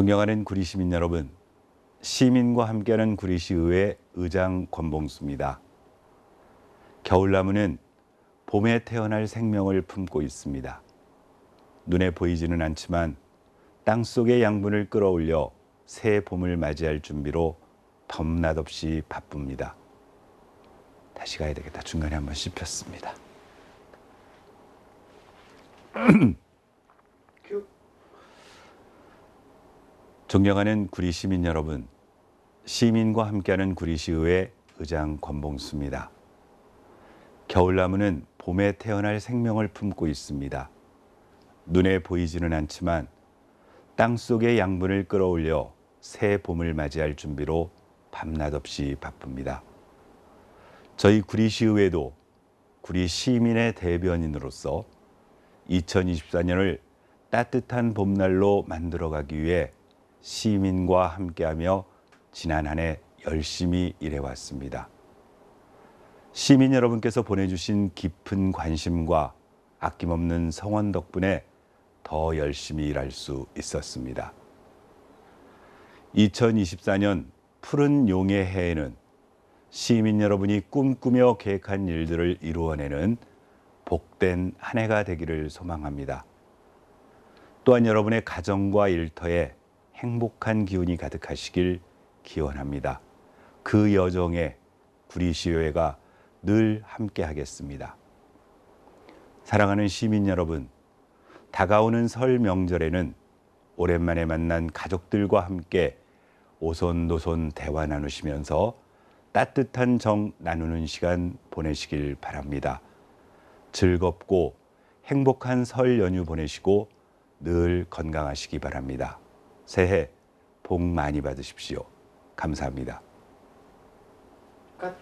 존경하는 구리 시민 여러분, 시민과 함께하는 구리시의회 의장 권봉수입니다. 겨울나무는 봄에 태어날 생명을 품고 있습니다. 눈에 보이지는 않지만 땅 속의 양분을 끌어올려 새 봄을 맞이할 준비로 덤낮없이 바쁩니다. 다시 가야 되겠다. 중간에 한번 씹혔습니다. 존경하는 구리 시민 여러분, 시민과 함께하는 구리시의회 의장 권봉수입니다. 겨울나무는 봄에 태어날 생명을 품고 있습니다. 눈에 보이지는 않지만 땅 속의 양분을 끌어올려 새 봄을 맞이할 준비로 밤낮 없이 바쁩니다. 저희 구리시의회도 구리 시민의 대변인으로서 2024년을 따뜻한 봄날로 만들어가기 위해 시민과 함께하며 지난 한 해 열심히 일해왔습니다. 시민 여러분께서 보내주신 깊은 관심과 아낌없는 성원 덕분에 더 열심히 일할 수 있었습니다. 2024년 푸른 용의 해에는 시민 여러분이 꿈꾸며 계획한 일들을 이루어내는 복된 한 해가 되기를 소망합니다. 또한 여러분의 가정과 일터에 행복한 기운이 가득하시길 기원합니다. 그 여정에 구리시의회가 늘 함께 하겠습니다. 사랑하는 시민 여러분, 다가오는 설 명절에는 오랜만에 만난 가족들과 함께 오손도손 대화 나누시면서 따뜻한 정 나누는 시간 보내시길 바랍니다. 즐겁고 행복한 설 연휴 보내시고 늘 건강하시기 바랍니다. 새해 복 많이 받으십시오. 감사합니다. 끝.